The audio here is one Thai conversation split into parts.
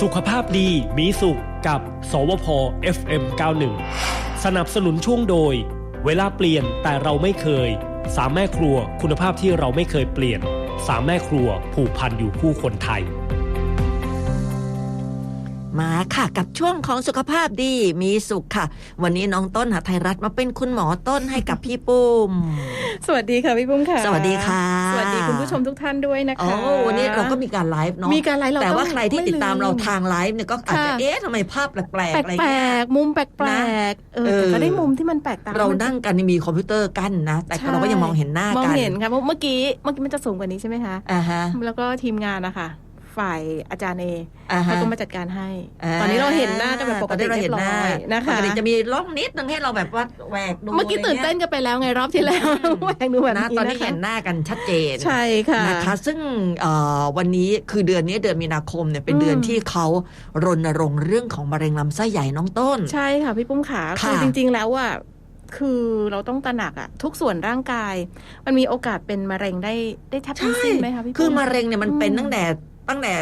สุขภาพดีมีสุขกับ สวพ FM 91 สนับสนุนช่วงโดย เวลาเปลี่ยนแต่เราไม่เคย สามแม่ครัวคุณภาพที่เราไม่เคยเปลี่ยน สามแม่ครัวผูกพันอยู่คู่คนไทย มาค่ะ กับช่วงของสุขภาพดีมีสุขค่ะ วันนี้น้องต้นหาไทยรัฐมาเป็นคุณหมอต้นให้กับพี่ปุ้ม สวัสดีค่ะพี่ปุ้มค่ะ สวัสดีค่ะ สวัสดีคุณผู้ชมทุกท่านด้วยนะคะโอ้วันนี้เราก็มีการไลฟ์เนาะมีการไลฟ์เราแต่ว่าองใครที่ติดตามเราไลืทางไลฟ์เนี่ยก็อาจจะค่ะเอ๊ะทำไมภาพแปลกๆแปอะไรลเงี้ยกๆมุมแปลนะกๆเออเออแต่ก็ได้มุมที่มันแปลกตาเรามันั่งกันมีคอมพิวเตอร์กั้นนะ แต่ใช่เราก็ยังมองเห็นหน้ามองกันเห็นค่ะเพราะเมื่อกี้เมื่อกี้มันจะสูงกว่านี้ใช่ไหมคะอ่าฮะแล้วก็ทีมงานนะคะ ฝ่ายอาจารย์เออ่าเขาฮะก็มาจัดการให้าตอนนี้เราเห็นหน้ากันแบบปกตอนตินี้เราเรีเห็ยนบหร้น้าอยนะปคะกติจะมีร่องนิดนึงให้เราแบบว่าแหวกดูเมื่อกี้ตื่นเต้นกันไปแล้วไงรอบที่แล้วแหวกดูแบบนะนี้ตอนนี้นะคะเห็นหน้ากันชัดเจนใช่ค่ะนะคะซึ่งเอ่อวันนี้คือเดือนนี้เดือนมีนาคมเนี่ยเป็นอืมเดือนที่เขารณรงค์เรื่องของมะเร็งลำไส้ใหญ่น้องต้น ใช่ค่ะพี่ปุ้มขาค่ะคือจริง ๆ แล้วอะคือเราต้องตระหนักอะทุกส่วนร่างกาย มันมีโอกาสเป็นมะเร็งได้ได้แทบทั้งสิ้นไหมคะพี่ปุ้มคือมะเร็งเนี่ยมันเป็นอืมตั้งแต่ ตั้งแต่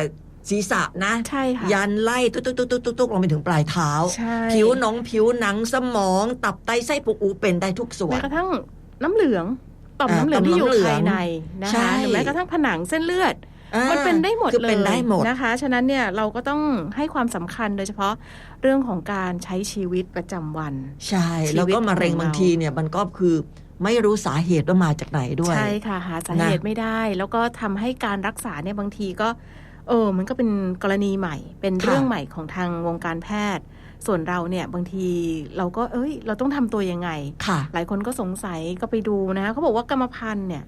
ศีรษะนะใช่ค่ะยันไล่ตุ๊กตุ๊กตุ๊กตุ๊กตุ๊กลงไปถึงปลายเท้าใช่ผิวหนองผิวหนังสมอง ตับไตไส้ปุกอูเป็นได้ทุกส่วแม้นกระทั่งน้ำเหลืองต่อมอ่าน้ำเหลืองที่อยู่ต่อมน้ำเหลืองภายในนะใช่คะหรือแม้กระทั่งผนังเส้นเลือดอ่ามันเป็นได้หมดคือเลยเป็นได้หมดนะคะ ฉะนั้นเนี่ยเราก็ต้องให้ความสำคัญโดยเฉพาะเรื่องของการใช้ชีวิตประจำวัน ใช่ชีวิตแล้วก็มะเร็งของเราบางทีเนี่ยมันก็คือ ไม่รู้สาเหตุว่ามาจากไหนด้วย ใช่ค่ะ หาสาเหตุนะไม่ได้ แล้วก็ทำให้การรักษาเนี่ยบางทีก็เออมันก็เป็นกรณีใหม่ เป็นค่ะเรื่องใหม่ของทางวงการแพทย์ ส่วนเราเนี่ยบางทีเราก็เอ้ย เราต้องทำตัวยังไงค่ะหลายคนก็สงสัยก็ไปดูนะคะเขาบอกว่ากรรมพันธุ์เนี่ย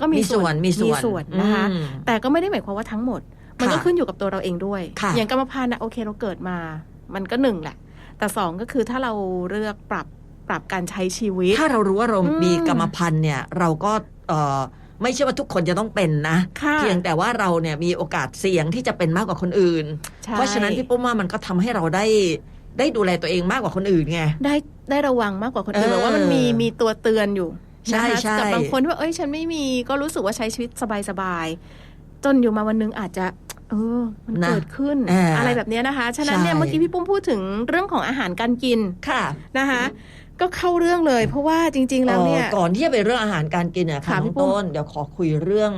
ก็มีมีส่วนมีส่วนส่วนนะคะอืมแต่ก็ไม่ได้หมายความว่าทั้งหมด มันก็ค่ะขึ้นอยู่กับตัวเราเองด้วยค่ะอย่างกรรมพันธุ์นะโอเคเราเกิดมา มันก็หนึ่งแหละ แต่สองก็คือถ้าเราเลือกปรับ ปรับการใช้ชีวิต ถ้าเรารู้ว่าเราอืมมีกรรมพันธุ์เนี่ยเราก็เอ่อไม่ใช่ว่าทุกคนจะต้องเป็นนะค่ะเพียงแต่ว่าเราเนี่ยมีโอกาสเสี่ยงที่จะเป็นมากกว่าคนอื่นใช่เพราะฉะนั้นพี่ปุ้มว่ามันก็ทำให้เราได้ได้ดูแลตัวเองมากกว่าคนอื่นไงได้ได้ระวังมากกว่าคนอื่นเออแบบว่ามันมีมีตัวเตือนอยู่ใช่นะคะใช่กับบางคนที่ว่าเอ้ยฉันไม่มีก็รู้สึกว่าใช้ชีวิตสบายๆจนอยู่มาวันหนึงอาจจะเออมันนะเกิดขึ้นเออออะไรแบบเนี้ยนะคะ ฉะนั้นเนี่ยใช่เมื่อกี้พี่ปุ้มพูดถึงเรื่องของอาหารการกินค่ะนะคะ ก็เข้าเรื่องเลย เพราะว่าจริง ๆ แล้วเนี่ยอ่อก่อนที่จะไปเรื่องอาหารการกินเนี่ยค่ะค่ะน้พี่องปุ้มต้นเดี๋ยวขอคุยเรื่อง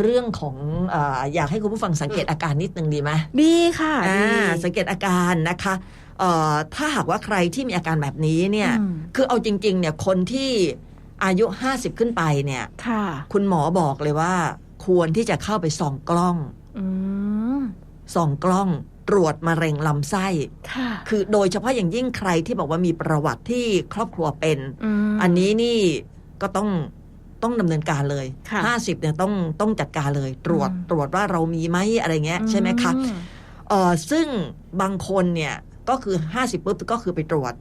เรื่องของอาอยากให้คุณผู้ฟังสังเกตอาการนิดนึงดีไหมดีค่ะดีอ่าสังเกตอาการนะคะเอ่อถ้าหากว่าใครที่มีอาการแบบนี้เนี่ยอืมคือเอาจริง ๆ เนี่ยคนที่อายุ50ขึ้นไปเนี่ยค่ะคุณหมอบอกเลยว่า ควรที่จะเข้าไปส่องกล้องอืมส่องกล้อง ตรวจมะเร็งลำไส้ ค่ะ คือโดยเฉพาะอย่างยิ่งใครที่บอกว่ามีประวัติที่ครอบครัวเป็น ม อันนี้นี่ก็ต้องต้องดำเนินการเลยค่ะห้าสิบเนี่ยต้องต้องจัดการเลย ตรวจอืม ตรวจว่าเรามีไหมอะไรเงี้ยใช่ไหมคะอืมเออซึ่งบางคนเนี่ยก็คือ 50ปุ๊บก็คือไปตรวจ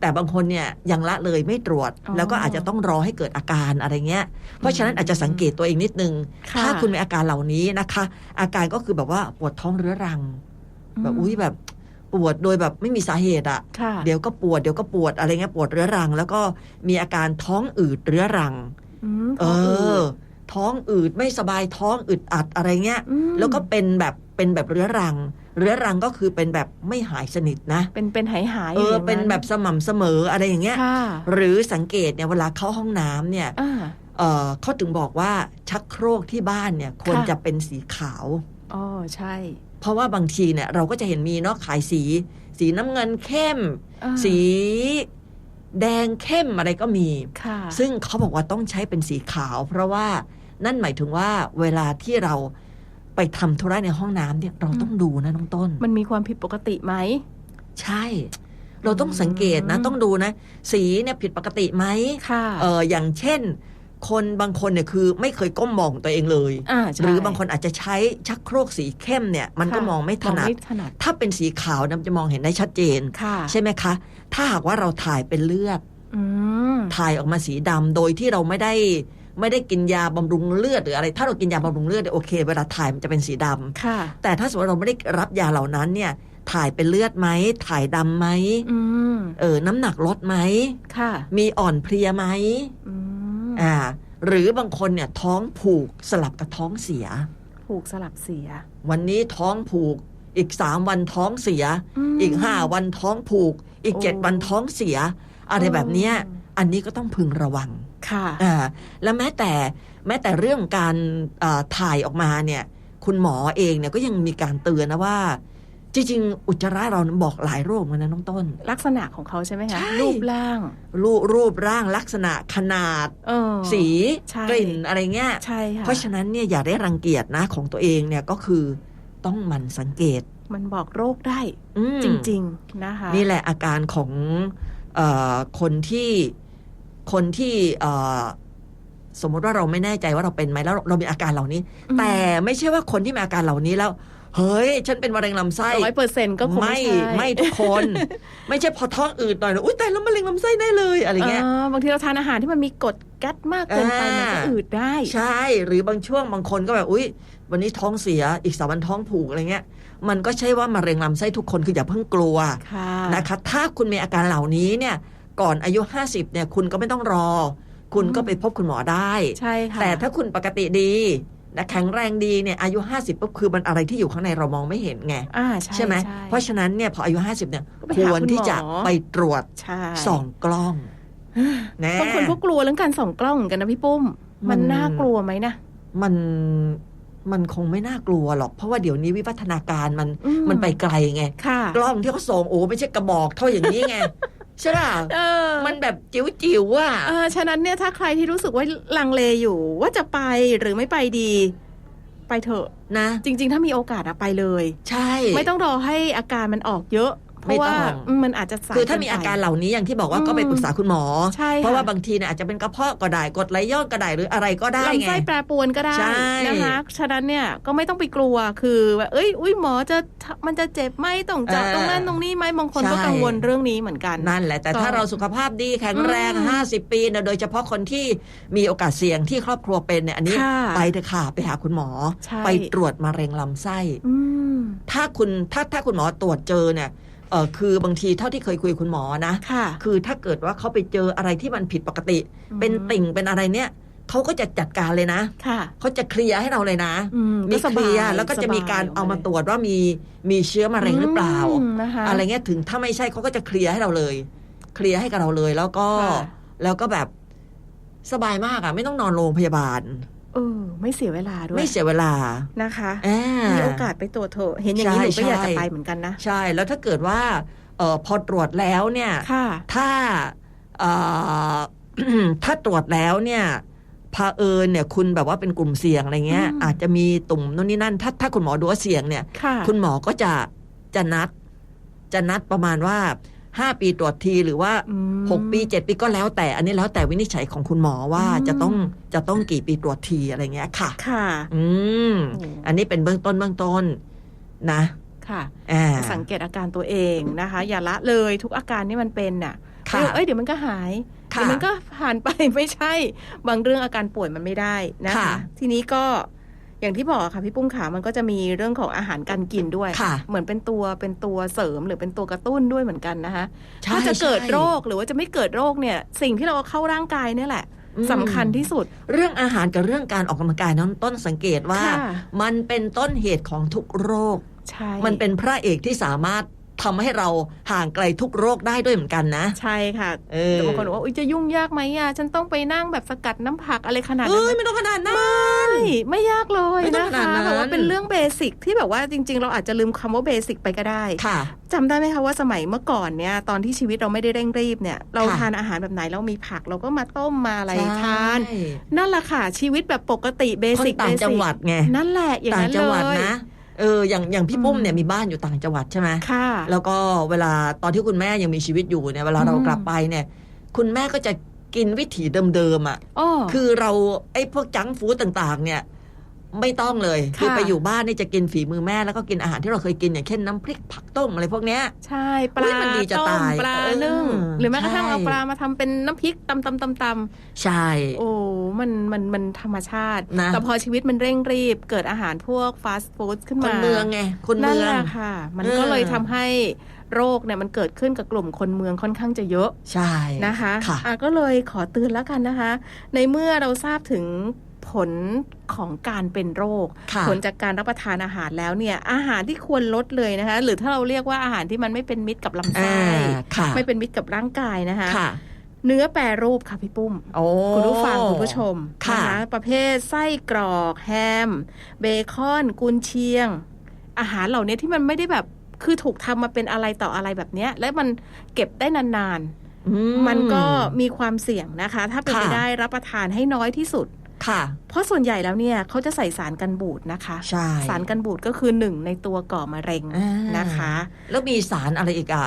แต่บางคนเนี่ยยังละเลยไม่ตรวจอ๋อแล้วก็อาจจะต้องรอให้เกิดอาการอะไรเงี้ย เพราะฉะนั้นอาจจะสังเกตตัวเองนิดนึงค่ะถ้าคุณมีอาการเหล่านี้นะคะ อาการก็คือแบบว่าปวดท้องเรื้อรัง แบบอุ้ยแบบปวดโดยแบบไม่มีสาเหตุอะค่ะ เดี๋ยวก็ปวดเดี๋ยวก็ปวดอะไรเงี้ยปวดเรื้อรัง แล้วก็มีอาการท้องอืดเรื้อรังมเอท้งอือดท้องอืดไม่สบายท้องอึดอัดอะไรเงี้ยอืมแล้วก็เป็นแบบเป็นแบบเรื้อรัง เรื้อรังก็คือเป็นแบบไม่หายสนิทนะ เป็นเป็นหายหายเออย่างเป็นแบบสม่ำเสมออะไรอย่างเงี้ยค่ะหรือสังเกตเนี่ยเวลาเข้าห้องน้ำเนี่ยอ่าเออเขาถึงบอกว่าชักโครกที่บ้านเนี่ยควรค่ะจะเป็นสีขาวอ๋อใช่ เพราะว่าบางทีเนี่ยเราก็จะเห็นมีเนาะขายสี สีน้ำเงินเข้มอ่าสี แดงเข้มอะไรก็มีค่ะซึ่งเขาบอกว่าต้องใช้เป็นสีขาว เพราะว่านั่นหมายถึงว่าเวลาที่เราไปทำธุระในห้องน้ำเนี่ยเราต้องดูนะน้องต้น มันมีความผิดปกติไหม ใช่ เราต้องสังเกตนะอืมต้องดูนะ สีเนี่ยผิดปกติไหมค่ะเอออย่างเช่น คนบางคนเนี่ยคือไม่เคยก้มมองตัวเองเลยอ่าใช่หรือบางคนอาจจะใช้ชักโครกสีเข้มเนี่ยมันก็ค่ะมองไม่ถนัดไม่ถนัดถ้าเป็นสีขาวนะมันจะมองเห็นได้ชัดเจนค่ะใช่ไหมคะ ถ้าหากว่าเราถ่ายเป็นเลือดอืมถ่ายออกมาสีดำโดยที่เราไม่ได้ไม่ได้กินยาบำรุงเลือดหรืออะไร ถ้าเรากินยาบำรุงเลือดเนี่ยโอเค เวลาถ่ายมันจะเป็นสีดำค่ะแต่ถ้าสมมติเราไม่ได้รับยาเหล่านั้นเนี่ยถ่ายเป็นเลือดไหม ถ่ายดำไหมอืมเออ น้ำหนักลดไหม ค่ะ มีอ่อนเพลียไหม อืม อ่าหรือบางคนเนี่ยท้องผูกสลับกับท้องเสีย ผูกสลับเสีย วันนี้ท้องผูกอีกสามวันท้องเสียมอีกห้าวันท้องผูก อีกเจ็ดโอ้วันท้องเสีย อะไรแบบเนี้ยอันนี้ก็ต้องพึงระวังค่ะอ่าแล้วแม้แต่แม้แต่เรื่องการอ่าถ่ายออกมาเนี่ย คุณหมอเองเนี่ยก็ยังมีการเตือนนะว่า จริงๆอุจจาระเรานั้นบอกหลายโรคเหมือนกันนะน้องต้น ลักษณะของเขาใช่ไหมคะใช่รูปร่าง รูปรูปร่างลักษณะขนาดเออสีใช่กลิ่นอะไรเงี้ยใช่ค่ะเพราะฉะนั้นเนี่ยอย่าได้รังเกียจนะของตัวเองเนี่ยก็คือต้องหมันสังเกต มันบอกโรคได้อืมจริง ๆ นะคะ นี่แหละอาการของเออคนที่คนที่เอ่อสมมติว่าเราไม่แน่ใจว่าเราเป็นไหมแล้วเราเรามีอาการเหล่านี้อืมแต่ไม่ใช่ว่าคนที่มีอาการเหล่านี้แล้ว เฮ้ย ฉันเป็นมะเร็งลำไส้ร้อยเปอร์เซ็นต์ก็คงไม่ไม่ใช่ไม่ทุกคน ไม่ใช่พอท้องอืดหน่อยนะอุ้ยแต่แล้วมะเร็งลำไส้ได้เลยอะไรเงี้ยอ่าบางทีเราทานอาหารที่มันมีกรดแก๊สมากเกินไปอ่ามัมันก็อืดได้ ใช่ หรือบางช่วงบางคนก็แบบอุ้ยวันนี้ท้องเสียอีกสามวันท้องผูกอะไรเงี้ย มันก็ใช่ว่ามะเร็งลำไส้ทุกคนคืออย่าเพิ่งกลัวค่ะนะคะ ถ้าคุณมีอาการเหล่านี้เนี่ย ก่อนอายุ 50เนี่ยคุณก็ไม่ต้องรอ คุณก็ไปพบคุณหมอได้ใช่ค่ะแต่ถ้าคุณปกติดี นะแข็งแรงดีเนี่ยอายุ 50ปุ๊บคือมันอะไรที่อยู่ข้างในเรามองไม่เห็นไงอ่าใช่ใช่ไหมใช่เพราะฉะนั้นเนี่ยพออายุ 50เนี่ยก็ไปคหาวรคุณที่จะหมอไปตรวจใช่ส่องกล้องแน่บางคนก็กลัวเรื่องการส่องกล้องเหมือนกันนะพี่ปุ้ม มัมันนน่ากลัวไหมนะมันมันคงไม่น่ากลัวหรอก เพราะว่าเดี๋ยวนี้วิวัฒนาการมันอืมมันไปไกลไงค่ะกล้องที่เขาส่งโอ้ไม่ใช่กระบอกเท่าอย่างนี้ไง ใช่ป่ะเออ มันแบบจิ๋วจิ๋วๆอะเออ ฉะนั้นเนี่ยถ้าใครที่รู้สึกว่าลังเลอยู่ ว่าจะไปหรือไม่ไปดี ไปเถอะนะ จริง ๆ ถ้ามีโอกาสอะไปเลย ใช่ ไม่ต้องรอให้อาการมันออกเยอะ เพไม่ราะต้ว่าองอืมมันอาจจะสายคือถ้ามีเนไปอาการเหล่านี้อย่างที่บอกว่าอืมก็ไปปรึกษาคุณหมอใช่ค่ะเพราะว่าบางทีเนี่ยอาจจะเป็นกระเพาะก็ได้กรดไหลย้อนก็ได้หรืออะไรก็ได้ลำไงไส้แปรปรวนก็ได้ใช่นะคะฉะนั้นเนี่ยก็ไม่ต้องไปกลัวคือว่าเอ้ยอุ้ยหมอจะมันจะเจ็บไหมต้องเจาะตรงนั้นตรงนี้ไหมบางคนก็กังวลเรื่องนี้เหมือนกันนั่นแหละแต่ก็ถ้าเราสุขภาพดีแข็งแรงอืม50 ปีเนี่ยโดยเฉพาะคนที่มีโอกาสเสี่ยงที่ครอบครัวเป็นเนี่ยอันนี้ค่ะไปเถอะค่ะไปหาคุณหมอใช่ไปตรวจมะเร็งลำไส้อืมถ้าคุณถ้าถ้าคุณหมอตรวจเจอเนี่ย เออคือบางทีเท่าที่เคยคุยกับคุณหมอนะค่ะ คือถ้าเกิดว่าเขาไปเจออะไรที่มันผิดปกติ เป็นติ่งเป็นอะไรเนี่ยเขาก็จะจัดการเลยนะค่ะเขาจะเคลียร์ให้เราเลยนะอืมมีก็สเคบาลียยร์แล้วก็จะมีการสบยเอามาตรวจว่ามีมีเชื้อมะเร็งหรือเปล่ามนะคะอะไรเงี้ยถึงถ้าไม่ใช่เขาก็จะเคลียร์ให้เราเลย เคลียร์ให้กับเราเลยแล้วก็ค่ะแล้วก็แบบสบายมากอะ ไม่ต้องนอนโรงพยาบาลเออไม่เสียเวลาด้วยไม่เสียเวลานะคะอ่ามีโอกาสไปตรวจเถอะเห็นอย่างนี้หนูใช่ก็อยากใช่จะไปเหมือนกันนะ ใช่แล้วถ้าเกิดว่าเออพอตรวจแล้วเนี่ยค่ะถ้าเอ่อถ้าตรวจแล้วเนี่ยพาเผอิญเนี่ยคุณแบบว่าเป็นกลุ่มเสี่ยงอะไรเงี้ยอืมอาจจะมีตุ่มนู่นนี่นั่น ถ้าถ้าคุณหมอดูว่าเสี่ยงเนี่ยค่ะคุณหมอก็จะจะนัด จะนัดประมาณว่า ห้าปีตรวจทีหรือว่าอืมหกปีเจ็ดปีก็แล้วแต่อันนี้แล้วแต่วินิจฉัยของคุณหมอว่าอืมจะต้องจะต้องกี่ปีตรวจทีอะไรเงี้ยค่ะ ค่ะ อืมโอ้อันนี้เป็นเบื้องต้นเบื้องต้นนะค่ะอ่าสังเกตอาการตัวเองนะคะ อย่าละเลยทุกอาการที่มันเป็นน่ะค่ะเอ้ยเดี๋ยวมันก็หายค่ะเดี๋ยวมันก็ผ่านไปไม่ใช่ บางเรื่องอาการป่วยมันไม่ได้นะคะค่ะทีนี้ก็ อย่างที่บอกค่ะพี่ปุ้มขามันก็จะมีเรื่องของอาหารการกินด้วยค่ะเหมือนเป็นตัวเป็นตัวเสริมหรือเป็นตัวกระตุ้นด้วยเหมือนกันนะคะใช่ถ้าจะเกิดใช่โรคหรือว่าจะไม่เกิดโรคเนี่ย สิ่งที่เราเอาเข้าร่างกายเนี่ยแหละอืมสำคัญที่สุดเรื่องอาหารกับเรื่องการออกกำลังกายนั้นต้นสังเกตว่าค่ะมันเป็นต้นเหตุของทุกโรคใช่มันเป็นพระเอกที่สามารถ ทำให้เราห่างไกลทุกโรคได้ด้วยเหมือนกันนะ ใช่ค่ะเออแต่บางคนบอกว่าอุ๊ยจะยุ่งยากไหมอะฉันต้องไปนั่งแบบสกัดน้ำผักอะไรขนาดนั้เอ้นยไม่ต้องขนาดนั้นไม่ไม่ยากเลยไม่ต้อนะงขนาคะดนั้นแบบว่าเป็นเรื่องเบสิกที่แบบว่าจริง ๆ เราอาจจะลืมคำว่าเบสิกไปก็ได้ค่ะจำได้ไหมคะว่าสมัยเมื่อก่อนเนี่ยตอนที่ชีวิตเราไม่ได้เร่งรีบเนี่ยเราค่ะทานอาหารแบบไหนเรามีผักเราก็มาต้มมาอะไรใช่ทาน นั่นแหละค่ะชีวิตแบบปกติเบคนสิกต่างจังหวัดไงนั่นแหละอย่างต่างนั้นจังหวัดเลยนะ เอออย่างอย่างพี่ปุ้มเนี่ยอืมมีบ้านอยู่ต่างจังหวัดใช่ไหมค่ะ แล้วก็เวลาตอนที่คุณแม่ยังมีชีวิตอยู่เนี่ยเวลาเราอืมกลับไปเนี่ย คุณแม่ก็จะกินวิถีเดิมๆอะอ๋อคือเราไอ้พวกจังก์ฟู้ดต่าง ๆ เนี่ย ไม่ต้องเลยค่ะคือไปอยู่บ้านนี่จะกินฝีมือแม่แล้วก็กินอาหารที่เราเคยกินอย่างเช่นน้ำพริกผักต้มอะไรพวกเนี้ยใช่ปอุ๊ลายมันดีจะต้มตายปลาเออนึ่งหรือแม้กระทั่งใช่เอาปลามาทำเป็นน้ำพริกตำตำตำตำใช่ โอ้มันมันมันธรรมชาตินะแต่พอชีวิตมันเร่งรีบ เกิดอาหารพวกฟาสต์ฟู้ดขึ้นคมานเมืองไงคนนั่นเมือแหงละค่ะ มันเออก็เลยทำให้โรคเนี่ยมันเกิดขึ้นกับกลุ่มคนเมืองค่อนข้างจะเยอะ ใช่นะคะค่ะอะก็เลยขอเตือนแล้วกันนะคะ ในเมื่อเราทราบถึง ผลของการเป็นโรคค่ะผลจากการรับประทานอาหารแล้วเนี่ย อาหารที่ควรลดเลยนะคะ หรือถ้าเราเรียกว่าอาหารที่มันไม่เป็นมิตรกับลำอ่าไส้ค่ะไม่เป็นมิตรกับร่างกายนะคะค่ะเนื้อแปรรูปค่ะพี่ปุ้มโอ้คุณผู้ฟังคุณผู้ชมค่ะนประเภทไส้กรอก แฮม เบคอนกุนเชียง อาหารเหล่านี้ที่มันไม่ได้แบบคือถูกทำมาเป็นอะไรต่ออะไรแบบเนี้ย และมันเก็บได้นานอืๆมันก็มีความเสี่ยงนะคะ ถ้าเป็นไปค่ะได้รับประทานให้น้อยที่สุด ค่ะ เพราะส่วนใหญ่แล้วเนี่ยเขาจะใส่สารกันบูดนะคะใช่สารกันบูดก็คือหนึ่งในตัวก่อมะเร็งอ่านนะคะ แล้วมีสารอะไรอีกอะ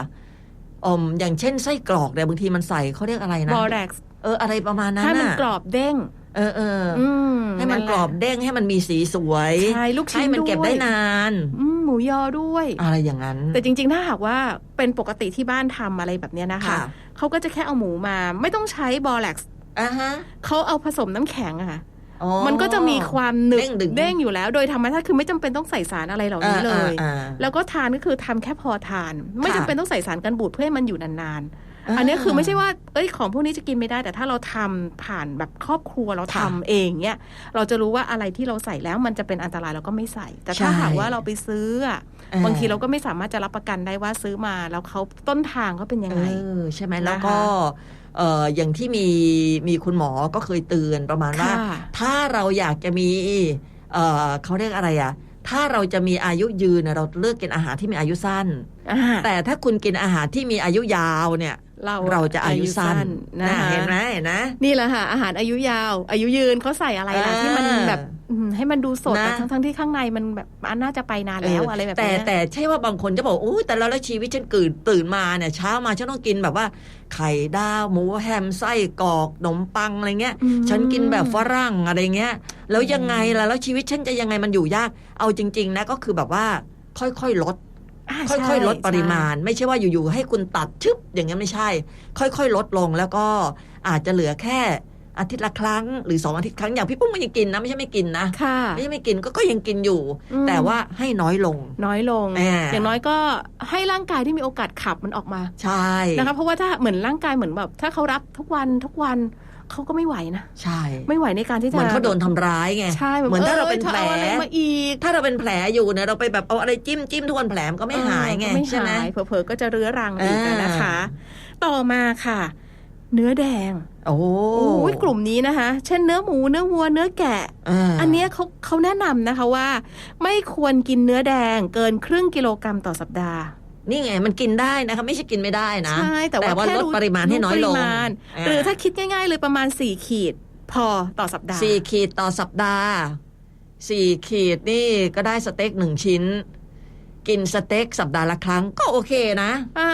อมอย่างเช่นไส้กรอกเนี่ยบางทีมันใส่เขาเรียกอะไรนะบอแร็กซ์เอออะไรประมาณนั้นให้มันน่ะกรอบเด้งเออเอออืมให้มันแหละกรอบเด้งให้มันมีสีสวยใช่ลูกชิ้นให้มันเก็บด้วยได้นานอืมหมูยอด้วย อะไรอย่างนั้น แต่จริง ๆ ถ้าหากว่าเป็นปกติที่บ้านทำอะไรแบบเนี้ยนะคะค่ะเขาก็จะแค่เอาหมูมา ไม่ต้องใช้บอแล็กซ์อ่าฮะ เขาเอาผสมน้ำแข็งอะค่ะอ๋อมันก็จะมีความหนึบเด้งดึงเด้งอยู่แล้ว โดยธรรมชาติคือไม่จำเป็นต้องใส่สารอะไรเหล่านี้เลยอ่าอ่าแล้วก็ทานก็คือทำแค่พอทาน ไม่ค่ะจำเป็นต้องใส่สารกันบูดเพื่อให้มันอยู่นานๆอ่าอันนี้คือไม่ใช่ว่า เอ้ยของพวกนี้จะกินไม่ได้ แต่ถ้าเราทำผ่านแบบครอบครัวเราทำค่ะเองเนี่ย เราจะรู้ว่าอะไรที่เราใส่แล้วมันจะเป็นอันตรายเราก็ไม่ใส่ แต่ถ้าใช่หากว่าเราไปซื้ออะอ่าบางทีเราก็ไม่สามารถจะรับประกันได้ว่าซื้อมาแล้วเขาต้นทางเขาเป็นยังเอไงอใช่ไหมนะคะแล้วก็เอ่ออย่างที่มีมีคุณหมอก็เคยเตือนประมาณว่าค่ะถ้าเราอยากจะมีเอ่อเขาเรียกอะไรอะถ้าเราจะมีอายุยืนน่ะเราเลือกกินอาหารที่มีอายุสั้นอ่าแต่ถ้าคุณกินอาหารที่มีอายุยาวเนี่ยเราเราจะอายุสั้นนะนะคะเห็นไหมเห็นนะ นี่แหละค่ะอาหารอายุยาว อายุยืนเขาใส่อะไรล่ะอ่าที่มันแบบอืม ให้มันดูสดนะอะทั้งๆที่ข้างในมันแบบมันน่าจะไปนานแล้วอะไรแบบแต่เนี้ยแต่ใช่ว่าบางคนจะบอกโอ้ยแต่แล้วแล้วชีวิตฉันตื่นตื่นมาเนี่ยเช้ามาฉันต้องกินแบบว่า ไข่ดาวหมูแฮมไส้กรอกขนมปังอะไรเงี้ยอืมฉันกินแบบฝรั่งอะไรเงี้ย แล้วยังไงล่ะแล้วชีวิตฉันจะยังไงมันอยู่ยาก เอาจริง ๆ นะก็คือแบบว่า ค่อยๆลดอ่าค่อยๆใช่ลดปริมาณ ไม่ใช่ว่าอยู่ๆให้คุณตัดชึบอย่างนั้นไม่ใช่ ค่อยๆ ลดลงแล้วก็อาจจะเหลือแค่ อาทิตย์ละครั้ง หรือสองอาทิตย์ครั้งอย่างพี่ปุ้มมันยังกินนะไม่ใช่ไม่กินนะค่ะไม่ใช่ไม่กินก็ก็ยังกินอยู่อืมแต่ว่าให้น้อยลง น้อยลงอ่าอย่างน้อยก็ให้ร่างกายที่มีโอกาสขับมันออกมาใช่นะคะเพราะว่าถ้าเหมือนร่างกายเหมือนแบบ ถ้าเขารับทุกวันทุกวันเขาก็ไม่ไหวนะ ใช่ ไม่ไหวในการที่จะเหมือนเขาโดนทำร้ายไงใช่แบบเหมือนถ้าเราเป็นแผลอออะไรมาอีก ถ้าเราเป็นแผลอยู่เนี่ยเราไปแบบเอาอะไรจิ้มจิ้มทุกวันแผลมันก็ไม่หายไงเออก็ไม่ใช่ไหมหายเผลอๆก็จะเรื้อรังอีกอ่านะคะ ต่อมาค่ะ เนื้อแดงโอ้โอ้ยกลุ่มนี้นะคะ เช่นเนื้อหมูเนื้อวัวเนื้อแกะาอันเนี้ยเขาเขาแนะนำนะคะว่า ไม่ควรกินเนื้อแดงเกินครึ่งกิโลกรัมต่อสัปดาห์นี่ไงมันกินได้นะคะไม่ใช่กินไม่ได้นะใช่แต่ว่าว่าแค่ลดปริมาณให้น้อยลงปริมาณอ่าหรือถ้าคิดง่าย ๆ เลยประมาณ4ขีด พอต่อสัปดาห์สี่ขีดต่อสัปดาห์สี่ขีดนี่ก็ได้สเต็กหนึ่งชิ้น กินสเต็กสัปดาห์ละครั้งก็โอเคนะอ่า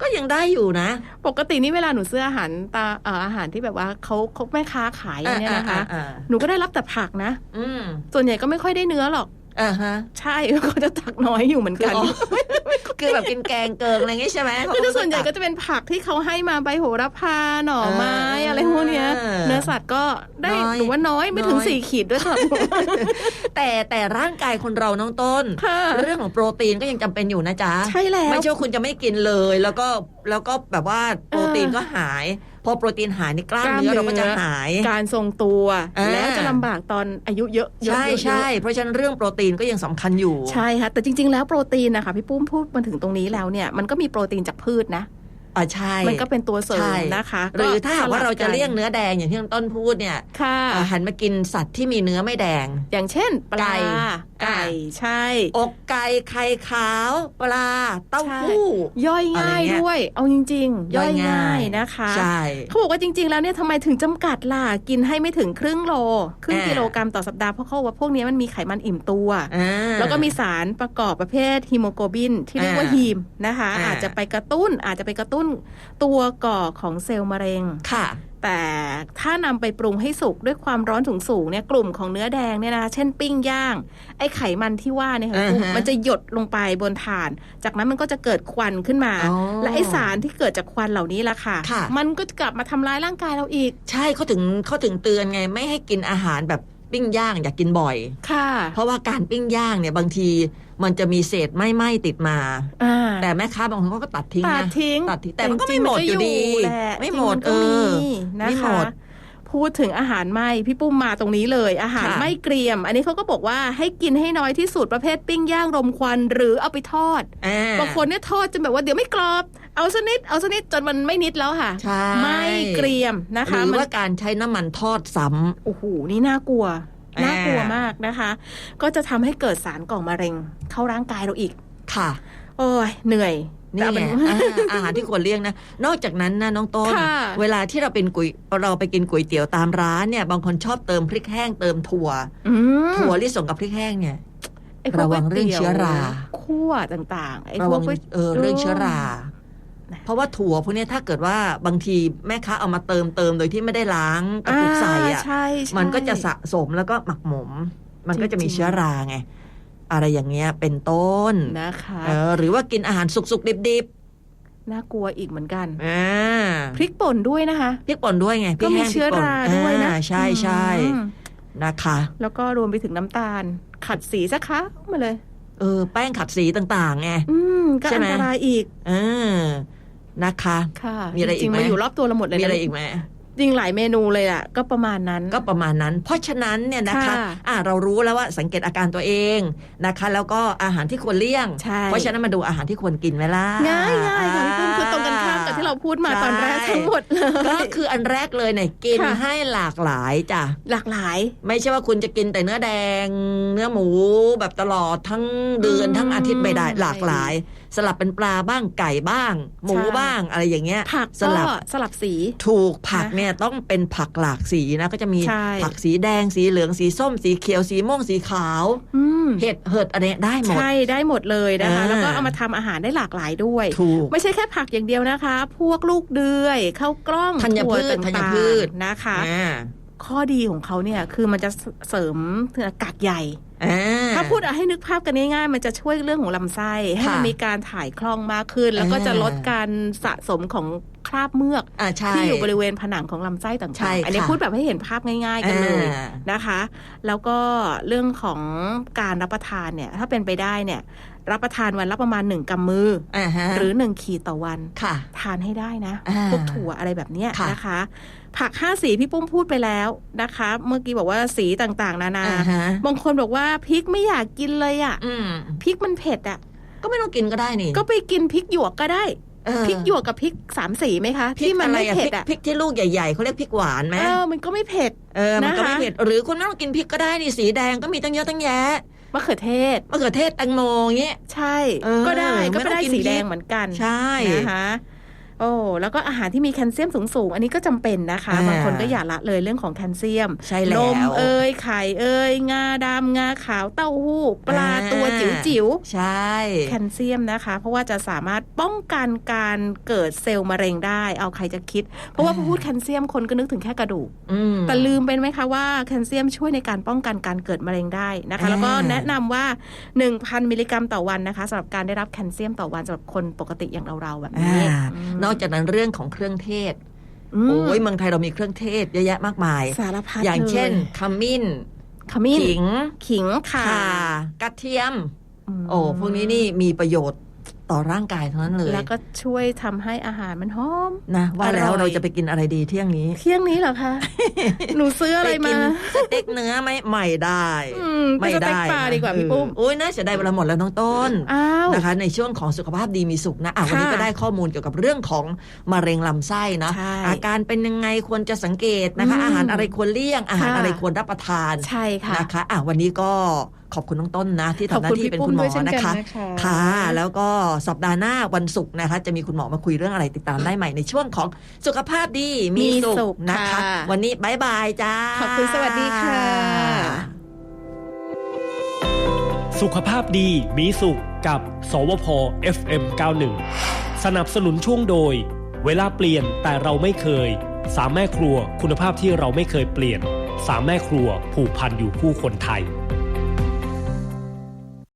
ก็ยังได้อยู่นะ ปกตินี่เวลาหนูซื้ออาหารตาเอ่ออาหารที่แบบว่าเขาเขาแม่ค้าขายอย่างเนี้ยนะคะอ่าอ่าอ่าหนูก็ได้รับแต่ผักนะอืมส่วนใหญ่ก็ไม่ค่อยได้เนื้อหรอก อ่าฮะใช่เขาจะตักน้อยอยู่เหมือนกัน คืออ๋อคือแบบกินแกงเกิงอะไรอย่างงี้ใช่ไหมเขาคือก็ส่วนใหญ่ก็จะเป็นผักที่เขาให้มาใบโหระพาหน่อไม้อ่าอะไรพวกเนี้ยเนื้อสัตว์ก็ได้น้อยหนูว่าน้อยไม่ถึงน้อยสี่ขีดด้วยค่ะแต่แต่ร่างกายคนเราน้องต้นค่ะเรื่องของโปรตีนก็ยังจำเป็นอยู่นะจ๊ะใช่แล้วไม่ใช่ว่าคุณจะไม่กินเลย แล้วก็แล้วก็แบบว่าโปรตีนก็หาย พอโปรตีนหายในกล้ามเนื้อเราก็จะหาย การทรงตัวอ่าแล้วจะลำบากตอนอายุเยอะเยอะใช่เยอะใช่เพราะฉะนั้นเรื่องโปรตีนก็ยังสำคัญอยู่ใช่ค่ะแต่จริง ๆ แล้วโปรตีนนะคะพี่ปุ้มพูดมาถึงตรงนี้แล้วเนี่ยมันก็มีโปรตีนจากพืชนะ อ่าใช่ มันก็เป็นตัวเสริใช่มนะคะ หรือถ้าหากว่าเราจะสลับกันเลี่ยงเนื้อแดงอย่างที่น้องต้นพูดเนี่ยค่ะอ่าหันมากินสัตว์ที่มีเนื้อไม่แดง อย่างเช่นปไก่ลาไก่อ่าใช่ อกไก่ไข่ขาว ปลาเต้าหู้ย่อยง่ายอะไรเงี้ยด้วย เอาจริง ๆ ย่อยง่ายนะคะใช่เขาบอกว่าจริง ๆ แล้วเนี่ยทำไมถึงจำกัดล่ะกินให้ไม่ถึงครึ่งโลครึ่งอ่ากิโลกรัมต่อสัปดาห์เพราะเขาบอกว่าพวกนี้มันมีไขมันอิ่มตัวอ่าแล้วก็มีสารประกอบประเภทฮีโมโกลบินที่เรียกว่าอ่าฮีมนะคะอ่าอาจจะไปกระตุ้นอาจจะไปกระตุ้นตัวก่อของเซลล์มะเร็งค่ะ แต่ถ้านำไปปรุงให้สุกด้วยความร้อนสูงๆเนี่ยกลุ่มของเนื้อแดงเนี่ยนะคะเช่นปิ้งย่าง ไอ้ไขมันที่ว่าเนี่ยค่ะอ่าฮะคุณมันจะหยดลงไปบนถ่าน จากนั้นมันก็จะเกิดควันขึ้นมาอ๋อและไอสารที่เกิดจากควันเหล่านี้ล่ะค่ะค่ะมันก็จะกลับมาทำร้ายร่างกายเราอีก ใช่เขาถึงเขาถึงเตือนไงไม่ให้กินอาหารแบบปิ้งย่างอย่ากกินบ่อย ค่ะ เพราะว่าการปิ้งย่างเนี่ยบางที มันจะมีเศษไหม้ไหม้ติดมาอ่าแต่แม่ค้าบางคนเขาก็ตัดทิ้งตัดนะทิ้งตัดทิ้งแต่มันก็ไม่หมดจริงๆอยู่ดีแหละไม่หมดจริงๆนก็เออมีนะไม่หมคะดพูดถึงอาหารไหมพี่ปุ้มมาตรงนี้เลย อาหารค่ะไม่เกรียม อันนี้เขาก็บอกว่าให้กินให้น้อยที่สุดประเภทปิ้งย่างรมควันหรือเอาไปทอดอ่าบางคนเนี่ยทอดจนแบบว่าเดี๋ยวไม่กรอบ เอาสกนิดเอาสกนิดจนมันไม่นิดแล้วค่ะใช่ไม่เกรียมนะหคะรือมันว่าการใช้น้ำมันทอดซ้ำโอ้โหนี่น่ากลัวอ่า น่ากลัวมากนะคะ ก็จะทำให้เกิดสารก่อมะเร็ง เข้าร่างกายเราอีกค่ะ โอ้ยเหนื่อยนี่แต่เอาไงเป็นว่าอ่าอาหารที่ควรเลี่ยงนะ นอกจากนั้นนะน้องต้นค่ะเวลาที่เราเป็นก๋วยเราไปกินก๋วยเตี๋ยวตามร้านเนี่ย บางคนชอบเติมพริกแห้งเติมถั่วอืมถั่วลิสงกับพริกแห้งเนี่ยไอ้พกระวังเรื่องเชื้อรา คั่วต่างๆไอ้ระพวัวงกก๋วยเออเรื่องเชื้อรานะ เพราะว่าถั่วพวกเนี้ยถ้าเกิดว่าบางทีแม่ค้าเอามาเติมเติมโดยที่ไม่ได้ล้างกระปุกใส่อ่าอะใช่ใช่มันก็จะสะสมแล้วก็หมักหมม มันก็จะมีจริงๆเชื้อราไงอะไรอย่างเงี้ยเป็นต้นนะคะเออหรือว่ากินอาหารสุกๆดิบน่ากลัวอีกเหมือนกันๆอ่าพริกป่นด้วยนะคะพริกป่นด้วยไงพริก็มีแห้งเชื้อพกป่ราด้วยนะอ่าใช่ใช่อืมนะคะ แล้วก็รวมไปถึงน้ำตาล ขัดสีสักคะมาเลย เออ แป้งขัดสีต่างๆไงอืมก็ใช่อัไหมนตรายอีก เออ นะคะค่ะมีอะไรอีกจริงๆไหมมันอยู่รอบตัวเราหมดเลยมีนะอะไรอีกไหม จริงหลายเมนูเลยอะก็ประมาณนั้นก็ประมาณนั้น เพราะฉะนั้นเนี่ยนะคะค่ะอะเรารู้แล้วว่าสังเกตอาการตัวเองนะคะ แล้วก็อาหารที่ควรเลี่ยงใช่เพราะฉะนั้นมาดูอาหารที่ควรกินไหมล่ะง่ายง่ายค่ะพี่ปุ้มคือตรงกันข้ามกับที่เราพูดมาตอนแรกทั้งหมดเลก็ยคืออันแรกเลยเนี่ยกินค่ะให้หลากหลายจ้ะหลากหลาย ไม่ใช่ว่าคุณจะกินแต่เนื้อแดง เนื้อหมูแบบตลอดทั้งเดือนอืมทั้งอาทิตย์ไม่ได้ใช่หลากหลาย สลับเป็นปลาบ้างไก่บ้าง หมูใช่บ้างอะไรอย่างเงี้ยผักสก็ลับสลับสีถูกผักนะคะเนี่ยต้องเป็นผักหลากสีนะก็จะมีใช่ผักสีแดงสีเหลืองสีส้ม สีเขียวสีม่วงสีขาวอืมเห็ดเหิดอะไรได้หมดใช่ได้หมดเลยนะคะอ่าแล้วก็เอามาทำอาหารได้หลากหลายด้วยถูกไม่ใช่แค่ผักอย่างเดียวนะคะ พวกลูกเดือยข้าวกล้องธัญพืชถั่วธัญต่างพืชๆนะคะอ่า ข้อดีของเขาเนี่ยคือมันจะเสริมกากใหญ่อ่าถ้าพูดเอาให้นึกภาพกันง่ายๆมันจะช่วยเรื่องของลำไส้ให้มันค่ะมีการถ่ายคล่องมากขึ้น แล้วก็อ่าจะลดการสะสมของคราบเมือกอ่าใช่ที่อยู่บริเวณผนังของลำไส้ต่ใช่างๆ อันนี้ค่ะพูดแบบให้เห็นภาพง่าย ๆ กันเลยอ่านะคะ แล้วก็เรื่องของการรับประทานเนี่ย ถ้าเป็นไปได้เนี่ย รับประทานวันละประมาณหนึ่งกำมืออ่าฮะหรือหนึ่งขีดต่อวันค่ะทานให้ได้นะอ่าพวกถั่วอะไรแบบเนี้ยค่ะนะคะ ผักห้าสีพี่ปุ้มพูดไปแล้วนะคะ เมื่อกี้บอกว่าสีต่างๆ นานาอ่าฮะบางคนบอกว่าพริกไม่อยากกินเลยอะ่ะอืมพริกมันเผ็ดอะ่ะ ก็ไม่ต้องกินก็ได้นี่ ก็ไปกินพริกหยวกก็ได้เออพริกหยวกกับพริกสามสีไหมคะพริกที่มันอะไรไม่อะเผ็พดริกอะพริกที่ลูกใหญ่ๆเขาเรียกพริกหวานไหมเออมันก็ไม่เผ็ดเออมันก็ไม่นะคะเผ็ดหรือคุณไม่ต้องกินพริกก็ได้นี่สีแดงก็มีตั้งเยอะตั้งแยะ มะเขือเทศมะเขือเทศแตงโมอย่างเงี้ยใช่เออก็ได้ไม่ก็ต้องได้กินสีพริกแดงเหมือนกันใช่นะคะ โอ้แล้วก็อาหารที่มีแคลเซียมสูงๆอันนี้ก็จำเป็นนะคะอ่าบางคนก็อย่าละเลยเรื่องของแคลเซียมใช่แล้วนมเอยไข่เอยงาดำงาขาวเต้าหู้ ปลาอ่าตัวจิ๋วจิ๋วใช่ๆแคลเซียมนะคะ เพราะว่าจะสามารถป้องกันการเกิดเซลล์มะเร็งได้ เอาใครจะคิด เพราะว่าพอพูดแคลเซียมคนก็นึกถึงแค่กระดูกอืมแต่ลืมไปไหมคะว่าแคลเซียมช่วยในการป้องกันการเกิดมะเร็งได้นะคะอ่าแล้วก็แนะนำว่า 1,000 มิลลิกรัมต่อวันนะคะสำหรับการได้รับแคลเซียมต่อวันสำหรับคนปกติอย่างเราๆแบบอ่านี้นอกจากนั้นเรื่องของเครื่องเทศมโอ้ยเมืองไทยเรามีเครื่องเทศเยอะแยะมากมาย สารพัดอย่างเช่นลขมิ้นขมิ้นขิง ขิงข่าข่ากระเทียมมโอ้พวกนี้นี่มีประโยชน์ ต่อร่างกายทั้งนั้นเลย แล้วก็ช่วยทำให้อาหารมันหอมนะว่าแล้วอร่อยเราจะไปกินอะไรดีเที่ยงนี้ เที่ยงนี้เหรอคะ หนูซื้ออะไรปมากินสเต็กเนื้อไหม่ไม่ได้อืมไปสเต็กปลาดีกว่าพี่ปุ้มโอ้ยน่าเสียดายเวลาหมดแล้วน้องต้นอ้าวนะคะ ในช่วงของสุขภาพดีมีสุขนะอะวันนี้ค่ะก็ได้ข้อมูลเกี่ยวกับเรื่องของมะเร็งลำไส้นะใช่อาการเป็นยังไงควรจะสังเกตนะคะอืมอาหารอะไรควรเลี่ยงอาหารค่ะอะไรควรรับประทานใช่ค่ะนะคะอะวันนี้ก็ ขอบคุณน้องต้นนะ ที่ขอบทำหน้าคุณที่พี่เป็นปุ้มคุณหมด้อวยเช่นกันนะคะนะคะค่ะ แล้วก็สัปดาห์หน้าวันศุกร์นะคะ จะมีคุณหมอมาคุยเรื่องอะไรติดตามได้ใหม่ในช่วงของสุขภาพดีมีมีสุสุขขนะคะค่ะวันนี้บายบายจ้าขอบคุณสวัสดีค่ะ สุขภาพดีมีสุขกับ สวพ FM 91 สนับสนุนช่วงโดย เวลาเปลี่ยนแต่เราไม่เคย สามแม่ครัวคุณภาพที่เราไม่เคยเปลี่ยน สามแม่ครัวผูกพันอยู่คู่คนไทย